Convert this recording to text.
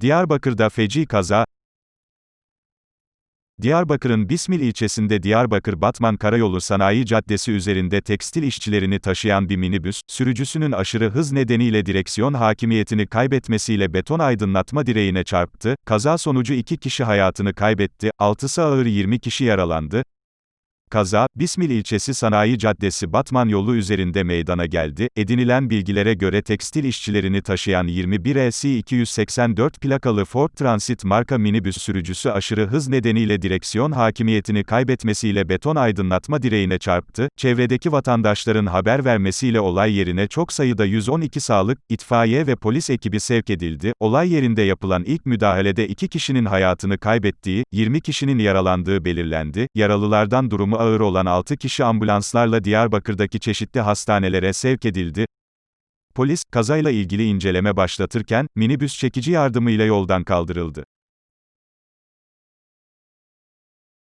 Diyarbakır'da feci kaza, Diyarbakır'ın Bismil ilçesinde Diyarbakır-Batman Karayolu Sanayi Caddesi üzerinde tekstil işçilerini taşıyan bir minibüs, sürücüsünün aşırı hız nedeniyle direksiyon hakimiyetini kaybetmesiyle beton aydınlatma direğine çarptı, kaza sonucu iki kişi hayatını kaybetti, altısı ağır 20 kişi yaralandı. Kaza, Bismil ilçesi Sanayi Caddesi Batman yolu üzerinde meydana geldi. Edinilen bilgilere göre tekstil işçilerini taşıyan 21 ES 284 plakalı Ford Transit marka minibüs sürücüsü aşırı hız nedeniyle direksiyon hakimiyetini kaybetmesiyle beton aydınlatma direğine çarptı. Çevredeki vatandaşların haber vermesiyle olay yerine çok sayıda 112 sağlık, itfaiye ve polis ekibi sevk edildi. Olay yerinde yapılan ilk müdahalede 2 kişinin hayatını kaybettiği, 20 kişinin yaralandığı belirlendi. Yaralılardan durumu ağır olan 6 kişi ambulanslarla Diyarbakır'daki çeşitli hastanelere sevk edildi. Polis, kazayla ilgili inceleme başlatırken, minibüs çekici yardımıyla yoldan kaldırıldı.